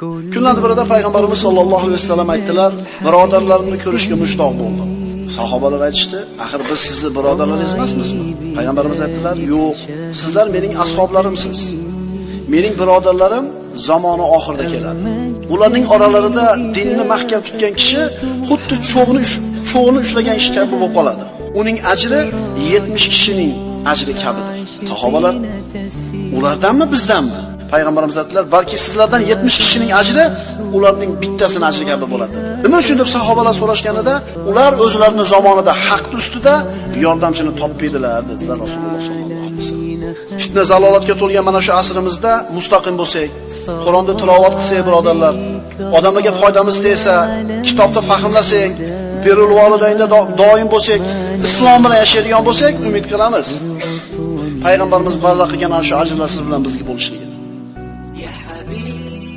Kunlardan birida payg'ambarimiz sollallohu alayhi vasallam aytdilar, birodarlarimni ko'rishga mushtoq bo'ldim. Sahobalar aytishdi, axir biz sizni birodarlaringiz emasmizmi? Payg'ambarimiz aytdilar, yo'q, sizlar mening ashoblarimsiz. Mening birodarlarim zamoni oxirida keladi. Ularning oralarida dinni mahkam tutgan kishi xuddi cho'g'ni cho'g'ni ushlagan kishi kabi bo'lib qoladi. Uning ajri 70 kishining ajri kabidir. Sahobalar ulardanmi bizdanmi? Payg'ambarimiz aytdilar, balki sizlardan 70 kishining ajri ularning bittasini ajri kabi bo'ladi. Nima uchun deb sahobalar so'rashganida, ular o'zlarining zamonida haq ustida yordamchini topmaydilar dedilar Rasululloh sollallohu alayhi vasallam. Fitna zalolatga to'lgan mana shu asrimizda mustaqim bo'lsak, Qur'onni tilovat qilsak, birodarlar, odamlarga foydamiz tegsa, kitobda fahmlasak, birrul volidaynda doim bo'lsak, islom bilan yashaydigan bo'lsak, umid qilamiz. Payg'ambarimiz va'da qilgan ana shu ajrlar siz bilan bizga bo'lishligini. يا حبيبي.